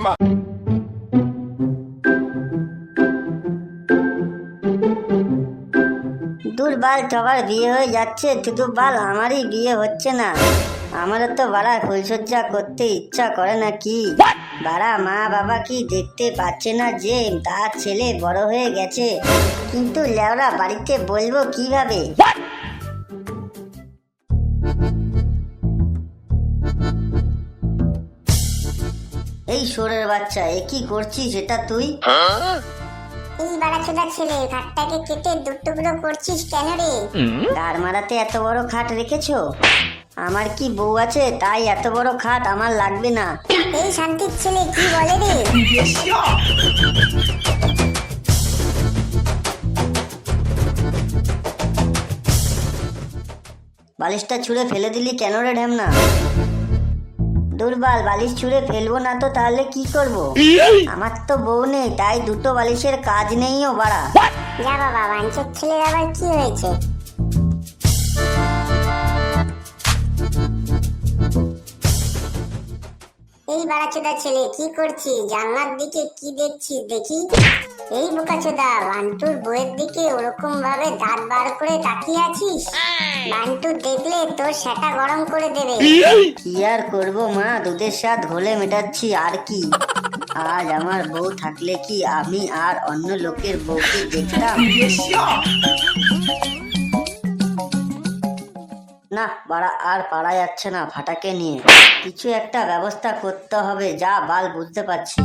próxima. দুধুর বাল বিয়ে হয়ে যাচ্ছে শুধু বাল আমারই বিয়ে হচ্ছে না। আমারও তো বাড়া ফুলসজ্জা করতে ইচ্ছা করে না কি? বাড়া মা বাবা কি দেখতে পাচ্ছে না যে তার ছেলে বড় হয়ে গেছে? কিন্তু লেওরা বাড়িতে বলব কীভাবে? এই সোরের বাচ্চা এ কি করছিস? সেটা তুই? এই বাড়াচোদা ছেলে ঘাটটাকে কেটে করছিস কেন রে? দাঁড় মারাতে এত বড় খাট রেখেছো? আমার কি বউ আছে তাই এত বড় খাট আমার লাগবে না। এই শান্তির ছেলে কি বলে রে? বালিশটা ছুঁড়ে ফেলে দিলি কেন রে ঢ্যামনা দুর্বাল বালিশ ছুঁড়ে ফেলব না তো তাহলে কি করব? আমার তো বউ নেই তাই দুটো বালিশের কাজ নেইও বাড়া। যা বাবা বাঞ্চের ছেলের আবার কি হয়েছে? এই বাড়াচোদা ছেলে কি করছিস? জানলার দিকে কি দেখছিস? দেখি। এই বোকাচোদা বান্টুর বইয়ের দিকে ওরকম ভাবে দাঁত বার করে তাকিয়ে আছিস? বান্টু দেখলে তোর সেটা গরম করে দেবে। কি আর করব মা? দুধের স্বাদ ঘোলে মেটাচ্ছি আর কি? আজ আমার বউ থাকলে কি আমি আর অন্য লোকের বউকে দেখতাম? না বাড়া আর পারা যাচ্ছে না ফাটাকে নিয়ে। কিছু একটা ব্যবস্থা করতে হবে যা বাল বুঝতে পারছি।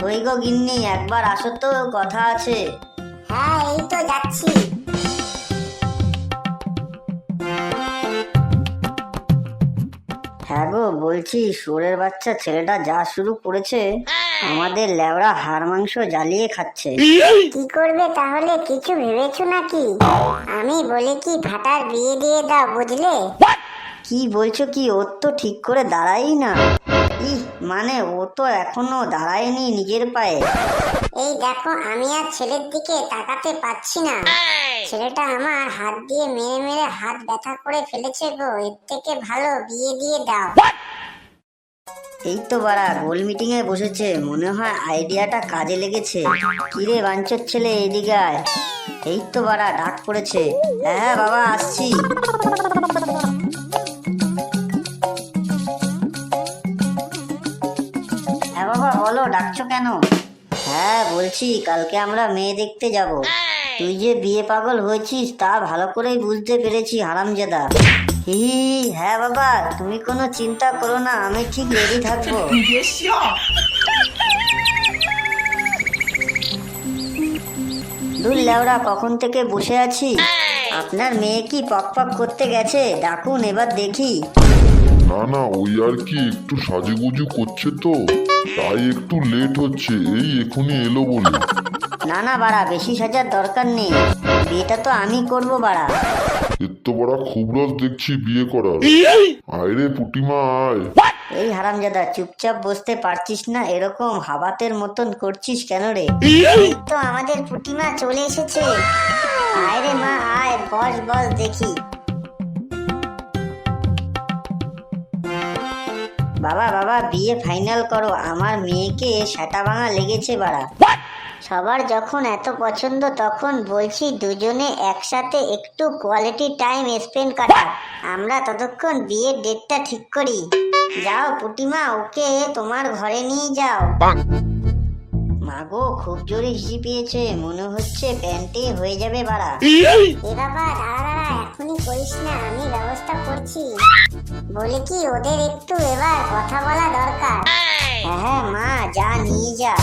কই গো গিন্নি একবার আসো তো কথা আছে। হ্যাঁ এই তো যাচ্ছি। হ্যাঁ গো বলছি সোরের বাচ্চা ছেলেটা যা শুরু করেছে। আমাদের লেওড়া হাড় মাংস জ্বালিয়ে খাচ্ছে। কি করবে তাহলে কিছু ভেবেছো নাকি? আমি বলি কি ফাটার বিয়ে দিয়ে দাও বুঝলে? কি বলছো কি? ওর তো ঠিক করে দাঁড়াই না। ইহ মানে ও তো এখনও দাঁড়ায়নি নিজের পায়ে। এই দেখো আমি আর ছেলের দিকে তাকাতে পাচ্ছি না। ছেলেটা আমার হাত দিয়ে মেরে মেরে হাত ব্যথা করে ফেলেছে গো। এর থেকে ভালো বিয়ে দিয়ে দাও। এই তো বাড়া, গোল মিটিং এ বসেছে। মনে হয় আইডিয়াটা কাজে লেগেছে। কিরে বাঞ্চর ছেলে এদিকে আয়। এই তো বাড়া, ডাক পড়েছে। হ্যাঁ বাবা, আসছি। হ্যাঁ বাবা, বলো, ডাকছো কেন? হ্যাঁ বলছি, কালকে আমরা মেয়ে দেখতে যাব। তুই যে বিয়ে পাগল হয়েছিস তা ভালো করেই বুঝতে পেরেছি, হারামজাদা। হি হ্যাঁ বাবা, তুমি কোনো চিন্তা করো না, আমি ঠিক রেডি থাকব। দূর লেওরা কখন থেকে বসে আছি আপনার মেয়ে কি পক পক করতে গেছে? ডাকুন, এবার দেখি। না না ওই আর কি একটু সাজুগুজু করছে তো। তাই একটু লেট হচ্ছে, এই এখনই এলো বলে। না না বাড়া বেশি সাজার দরকার নেই। বিয়েটা তো আমি করব বাড়া। এত তো বড় খুব রস দেখছি বিয়ে করার। আয় রে পুটিমা আয়। এই হারামজাদা চুপচাপ বসতে পারছিস না? এরকম হাবাতের মতন করছিস কেন রে? তো আমাদের পুটিমা চলে এসেছে। আয় রে মা আয় বস বস দেখি। বাবা বাবা বিয়ে ফাইনাল করো। আমার মেয়েকে সেটা ভাঙা লেগেছে বাড়া। সবার যখন এত পছন্দ তখন বলছি দুজনে একসাথে একটু কোয়ালিটি টাইম স্পেন্ড করা আমরা ততক্ষণ বিয়ের ডেটটা ঠিক করি। যাও পুটিমা ওকে তোমার ঘরে নিয়ে যাও। মাগো খুব জোরে হিসি পেয়েছে। মনে হচ্ছে প্যান্টে হয়ে যাবে বাড়া। এ বাবা দাঁড়া দাঁড়া এখনই করিস না আমি ব্যবস্থা করছি। বলে কি ওদের একটু এবার কথা বলা দরকার। হ্যাঁ হ্যাঁ মা যা নিয়ে যা।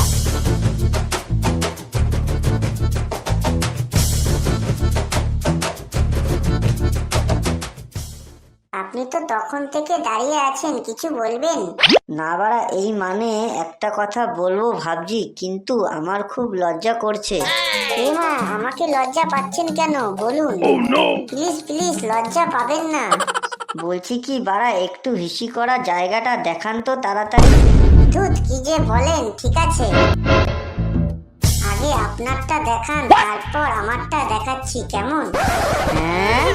আপনি তো তখন থেকে দাঁড়িয়ে আছেন কিছু বলবেন? না বাড়া এই মানে একটা কথা বলব ভাবছি কিন্তু আমার খুব লজ্জা করছে। এ মা আমাকে লজ্জা পাচ্ছেন কেন? বলুন। প্লিজ প্লিজ লজ্জা পাবেন না। বলছি কি বাড়া একটু হিসি করা জায়গাটা দেখান তো তাড়াতাড়ি। দুধ কি যে বলেন ঠিক আছে। আগে আপনারটা দেখান তারপর আমারটা দেখাচ্ছি কেমন? হ্যাঁ?